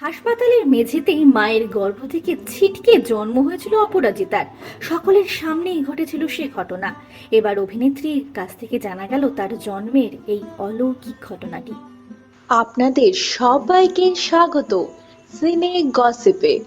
হাসপাতালের মেঝেতেই মায়ের গর্ভ থেকে ছিটকে জন্ম হয়েছিল অপরাজিতার সকলের সামনেই ঘটেছিল সে ঘটনা। এবার অভিনেত্রীর কাছ থেকে জানা গেল তার জন্মের এই অলৌকিক ঘটনাটি। আপনাদের সবাইকে স্বাগত। সিনে গসিপে।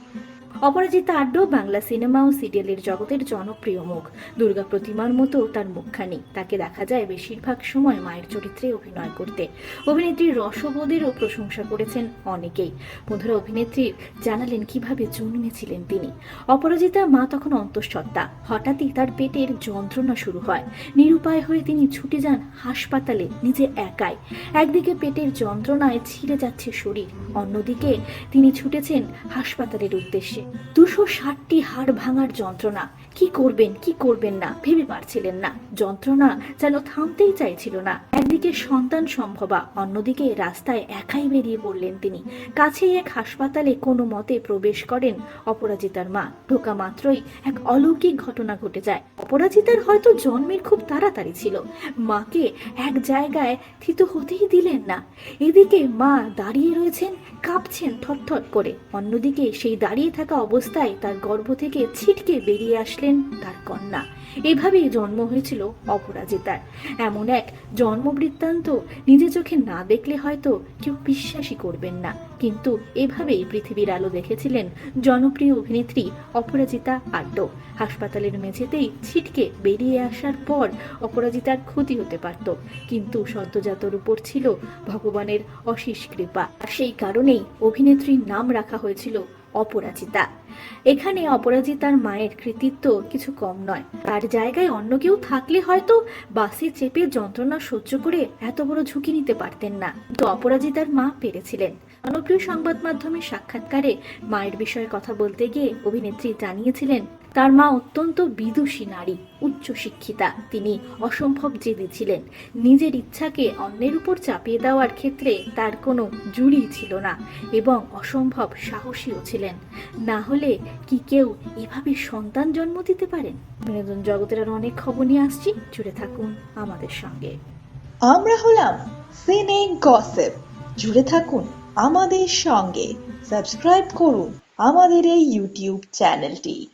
অপরাজিতা আড্ড, বাংলা সিনেমা ও সিরিয়ালের জগতের জনপ্রিয় মুখ। দুর্গা প্রতিমার মতো তার মুখখানি। তাকে দেখা যায় বেশিরভাগ সময় মায়ের চরিত্রে অভিনয় করতে। অভিনেত্রীর রসবোধেরও প্রশংসা করেছেন অনেকেই। বন্ধুরা, অভিনেত্রী জানালেন কীভাবে জন্মেছিলেন তিনি। অপরাজিতা মা তখন অন্তঃসত্ত্বা। হঠাৎই তার পেটের যন্ত্রণা শুরু হয়। নিরুপায় হয়ে তিনি ছুটে যান হাসপাতালে, নিজে একাই। একদিকে পেটের যন্ত্রণায় ছিঁড়ে যাচ্ছে শরীর, অন্যদিকে তিনি ছুটেছেন হাসপাতালের উদ্দেশ্যে। দুশো ষাটটি হাড় ভাঙার যন্ত্রণা। কি করবেন কি করবেন না, ভেবে পারছিলেন না। যন্ত্রণা যেন থামতেই চাইছিল না। একদিকে সন্তান সম্ভবা, অন্যদিকে রাস্তায় একাই বেরিয়ে পড়লেন তিনি। কাছেই এক হাসপাতালে কোনো মতে প্রবেশ করেন অপরাজিতার মা। ঢোকা মাত্রই এক অলৌকিক ঘটনা ঘটে যায়। অপরাজিতার হয়তো জন্মের খুব তাড়াতাড়ি ছিল। মাকে এক জায়গায় থিত হতেই দিলেন না। এদিকে মা দাঁড়িয়ে রয়েছেন, কাঁপছেন থরথর করে। অন্যদিকে সেই দাঁড়িয়ে থাকা অবস্থায় তার গর্ভ থেকে ছিটকে বেরিয়ে আসলেন তার কন্যা। এভাবেই জন্ম হয়েছিল অপরাজিতার। এমন এক জন্ম বৃত্তান্ত নিজে চোখে না দেখলে হয়তো কেউ বিশ্বাসই করবেন না। কিন্তু এভাবেই পৃথিবীর আলো দেখেছিলেন জনপ্রিয় অভিনেত্রী অপরাজিতা আড্ড। হাসপাতালের মেঝেতেই ছিটকে বেরিয়ে আসার পর অপরাজিতার ক্ষতি হতে পারত। কিন্তু সদ্যজাতর উপর ছিল ভগবানের অশেষ কৃপা। সেই কারণেই অভিনেত্রীর নাম রাখা হয়েছিল অপরাজিতা। এখানে অপরাজিতার মায়ের কৃতিত্ব কিছু কম নয়। তার জায়গায় অন্য কেউ থাকলে হয়তো বাসে চেপে যন্ত্রণা সহ্য করে এত বড় ঝুঁকি নিতে পারতেন না। কিন্তু অপরাজিতার মা পেরেছিলেন। জনপ্রিয় সংবাদ মাধ্যমের সাক্ষাৎকারে মায়ের বিষয়ে কথা বলতে গিয়ে অভিনেত্রী জানিয়েছিলেন তার মা অত্যন্ত বিদুষী নারী, উচ্চ শিক্ষিতা। তিনি অসম্ভব জেদি ছিলেন। নিজের ইচ্ছাকে অন্যের উপর চাপিয়ে দেওয়ার ক্ষেত্রে তার কোনো জুড়ি ছিল না এবং অসম্ভব সাহসীও ছিলেন। না হলে কি কেউ এভাবে সন্তান জন্ম দিতে পারেন? বিনোদন জগতের আর অনেক খবর নিয়ে আসছি। জুড়ে থাকুন আমাদের সঙ্গে। আমরা হলাম সিনে গসিপ। জুড়ে থাকুন আমাদের সঙ্গে। সাবস্ক্রাইব করুন আমাদের এই ইউটিউব চ্যানেলটি।